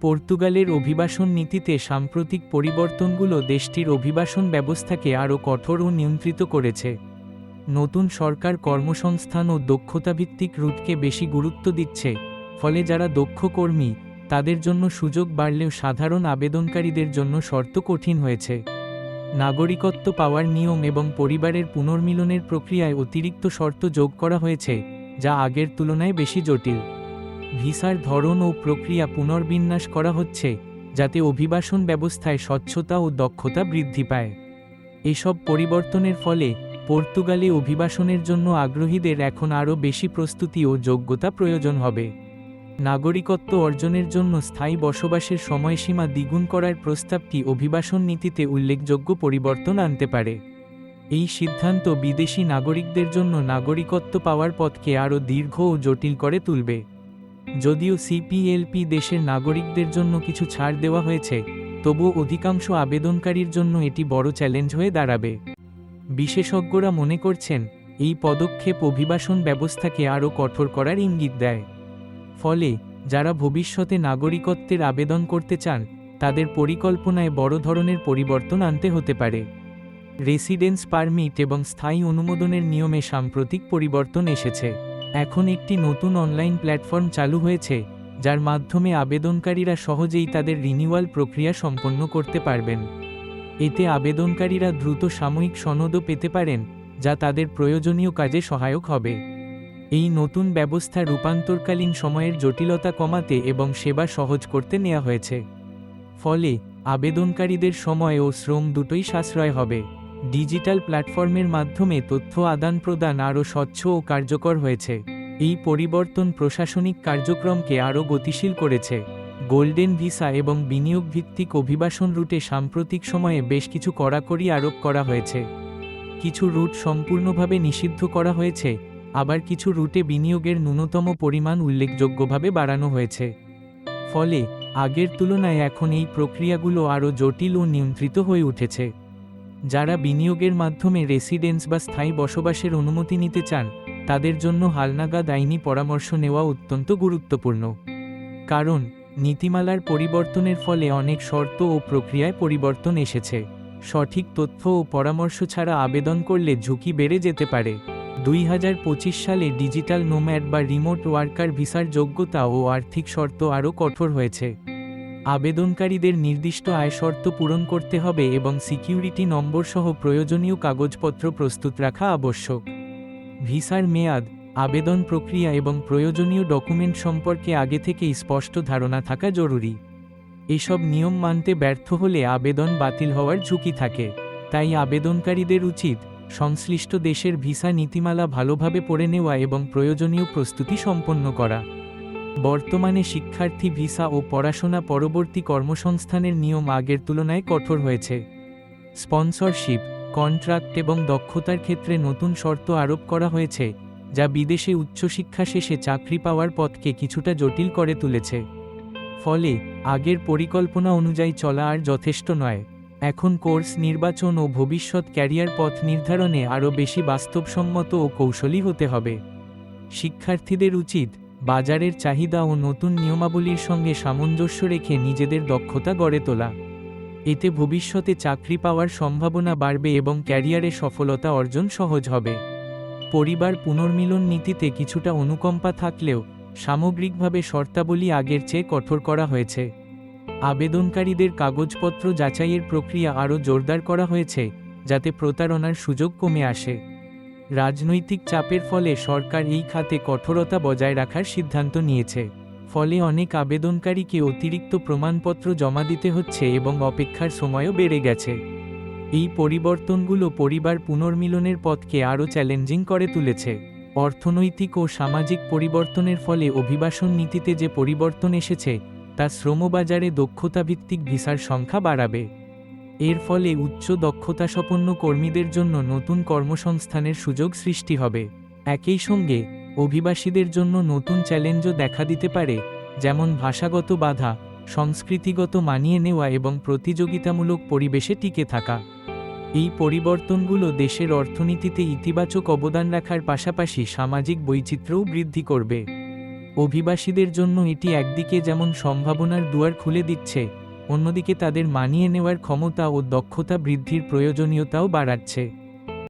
পর্তুগালের অভিবাসন নীতিতে সাম্প্রতিক পরিবর্তনগুলো দেশটির অভিবাসন ব্যবস্থাকে আরও কঠোর ও নিয়ন্ত্রিত করেছে। নতুন সরকার কর্মসংস্থান ও দক্ষতাভিত্তিক রুটকে বেশি গুরুত্ব দিচ্ছে, ফলে যারা দক্ষ কর্মী, তাদের জন্য সুযোগ বাড়লেও সাধারণ আবেদনকারীদের জন্য শর্ত কঠিন হয়েছে। নাগরিকত্ব পাওয়ার নিয়ম এবং পরিবারের পুনর্মিলনের প্রক্রিয়ায় অতিরিক্ত শর্ত যোগ করা হয়েছে, যা আগের তুলনায় বেশি জটিল। ভিসার ধরন ও প্রক্রিয়া পুনর্বিন্যাস করা হচ্ছে, যাতে অভিবাসন ব্যবস্থায় স্বচ্ছতা ও দক্ষতা বৃদ্ধি পায়। এসব পরিবর্তনের ফলে পর্তুগালে অভিবাসনের জন্য আগ্রহীদের এখন আরও বেশি প্রস্তুতি ও যোগ্যতা প্রয়োজন হবে। নাগরিকত্ব অর্জনের জন্য স্থায়ী বসবাসের সময়সীমা দ্বিগুণ করার প্রস্তাবটি অভিবাসন নীতিতে উল্লেখযোগ্য পরিবর্তন আনতে পারে। এই সিদ্ধান্ত বিদেশি নাগরিকদের জন্য নাগরিকত্ব পাওয়ার পথকে আরও দীর্ঘ ও জটিল করে তুলবে। যদিও সিপিএলপি দেশের নাগরিকদের জন্য কিছু ছাড় দেওয়া হয়েছে, তবুও অধিকাংশ আবেদনকারীর জন্য এটি বড় চ্যালেঞ্জ হয়ে দাঁড়াবে। বিশেষজ্ঞরা মনে করছেন, এই পদক্ষেপ অভিবাসন ব্যবস্থাকে আরও কঠোর করার ইঙ্গিত দেয়। ফলে, যারা ভবিষ্যতে নাগরিকত্বের আবেদন করতে চান, তাদের পরিকল্পনায় বড় ধরনের পরিবর্তন আনতে হতে পারে। রেসিডেন্স পারমিট এবং স্থায়ী অনুমোদনের নিয়মে সাম্প্রতিক পরিবর্তন এসেছে। এখন একটি নতুন অনলাইন প্ল্যাটফর্ম চালু হয়েছে, যার মাধ্যমে আবেদনকারীরা সহজেই তাদের রিনিউয়াল প্রক্রিয়া সম্পন্ন করতে পারবেন। এতে আবেদনকারীরা দ্রুত সাময়িক সনদও পেতে পারেন, যা তাদের প্রয়োজনীয় কাজে সহায়ক হবে। এই নতুন ব্যবস্থা রূপান্তরকালীন সময়ের জটিলতা কমাতে এবং সেবা সহজ করতে নেওয়া হয়েছে। ফলে, আবেদনকারীদের সময় ও শ্রম দুটোই সাশ্রয় হবে। ডিজিটাল প্ল্যাটফর্মের মাধ্যমে তথ্য আদান প্রদান আরও স্বচ্ছ ও কার্যকর হয়েছে। এই পরিবর্তন প্রশাসনিক কার্যক্রমকে আরও গতিশীল করেছে। গোল্ডেন ভিসা এবং বিনিয়োগ ভিত্তিক অভিবাসন রুটে সাম্প্রতিক সময়ে বেশ কিছু কড়াকড়ি আরোপ করা হয়েছে। কিছু রুট সম্পূর্ণভাবে নিষিদ্ধ করা হয়েছে, আবার কিছু রুটে বিনিয়োগের ন্যূনতম পরিমাণ উল্লেখযোগ্যভাবে বাড়ানো হয়েছে। ফলে, আগের তুলনায় এখন এই প্রক্রিয়াগুলো আরও জটিল ও নিয়ন্ত্রিত হয়ে উঠেছে। যারা বিনিয়োগের মাধ্যমে রেসিডেন্স বা স্থায়ী বসবাসের অনুমতি নিতে চান, তাদের জন্য হালনাগাদ আইনি পরামর্শ নেওয়া অত্যন্ত গুরুত্বপূর্ণ। কারণ, নীতিমালার পরিবর্তনের ফলে অনেক শর্ত ও প্রক্রিয়ায় পরিবর্তন এসেছে। সঠিক তথ্য ও পরামর্শ ছাড়া আবেদন করলে ঝুঁকি বেড়ে যেতে পারে। দুই হাজার পঁচিশ সালে ডিজিটাল নোম্যাড বা রিমোট ওয়ার্কার ভিসার যোগ্যতা ও আর্থিক শর্ত আরও কঠোর হয়েছে। আবেদনকারীদের নির্দিষ্ট আয় শর্ত পূরণ করতে হবে এবং সিকিউরিটি নম্বর সহ প্রয়োজনীয় কাগজপত্র প্রস্তুত রাখা আবশ্যক। ভিসার মেয়াদ, আবেদন প্রক্রিয়া এবং প্রয়োজনীয় ডকুমেন্ট সম্পর্কে আগে থেকেই স্পষ্ট ধারণা থাকা জরুরি। এসব নিয়ম মানতে ব্যর্থ হলে আবেদন বাতিল হওয়ার ঝুঁকি থাকে। তাই আবেদনকারীদের উচিত সংশ্লিষ্ট দেশের ভিসা নীতিমালা ভালোভাবে পড়ে নেওয়া এবং প্রয়োজনীয় প্রস্তুতি সম্পন্ন করা। বর্তমানে শিক্ষার্থী ভিসা ও পড়াশোনা পরবর্তী কর্মসংস্থানের নিয়ম আগের তুলনায় কঠোর হয়েছে। স্পন্সরশিপ, কন্ট্রাক্ট এবং দক্ষতার ক্ষেত্রে নতুন শর্ত আরোপ করা হয়েছে, যা বিদেশে উচ্চশিক্ষা শেষে চাকরি পাওয়ার পথকে কিছুটা জটিল করে তুলেছে। ফলে, আগের পরিকল্পনা অনুযায়ী চলা আর যথেষ্ট নয়। এখন কোর্স নির্বাচন ও ভবিষ্যৎ ক্যারিয়ার পথ নির্ধারণে আরও বেশি বাস্তবসম্মত ও কৌশলী হতে হবে। শিক্ষার্থীদের উচিত বাজারের চাহিদা ও নতুন নিয়মাবলীর সঙ্গে সামঞ্জস্য রেখে নিজেদের দক্ষতা গড়ে তোলা। এতে ভবিষ্যতে চাকরি পাওয়ার সম্ভাবনা বাড়বে এবং ক্যারিয়ারে সফলতা অর্জন সহজ হবে। পরিবার পুনর্মিলন নীতিতে কিছুটা অনুকম্পা থাকলেও সামগ্রিকভাবে শর্তাবলী আগের চেয়ে কঠোর করা হয়েছে। আবেদনকারীদের কাগজপত্র যাচাইয়ের প্রক্রিয়া আরও জোরদার করা হয়েছে, যাতে প্রতারণার সুযোগ কমে আসে। রাজনৈতিক চাপের ফলে সরকার এই খাতে কঠোরতা বজায় রাখার সিদ্ধান্ত নিয়েছে। ফলে অনেক আবেদনকারীকে অতিরিক্ত প্রমাণপত্র জমা দিতে হচ্ছে এবং অপেক্ষার সময়ও বেড়ে গেছে। এই পরিবর্তনগুলো পরিবার পুনর্মিলনের পথকে আরও চ্যালেঞ্জিং করে তুলেছে। অর্থনৈতিক ও সামাজিক পরিবর্তনের ফলে অভিবাসন নীতিতে যে পরিবর্তন এসেছে, তা শ্রমবাজারে দক্ষতাভিত্তিক ভিসার সংখ্যা বাড়াবে। এর ফলে উচ্চ দক্ষতাসম্পন্ন কর্মীদের জন্য নতুন কর্মসংস্থানের সুযোগ সৃষ্টি হবে। একই সঙ্গে, অভিবাসীদের জন্য নতুন চ্যালেঞ্জও দেখা দিতে পারে, যেমন ভাষাগত বাধা, সংস্কৃতিগত মানিয়ে নেওয়া এবং প্রতিযোগিতামূলক পরিবেশে টিকে থাকা। এই পরিবর্তনগুলো দেশের অর্থনীতিতে ইতিবাচক অবদান রাখার পাশাপাশি সামাজিক বৈচিত্র্যও বৃদ্ধি করবে। অভিবাসীদের জন্য এটি একদিকে যেমন সম্ভাবনার দুয়ার খুলে দিচ্ছে অন্যদিকে তাদের মানিয়ে নেওয়ার ক্ষমতা ও দক্ষতা বৃদ্ধির প্রয়োজনীয়তাও বাড়াচ্ছে।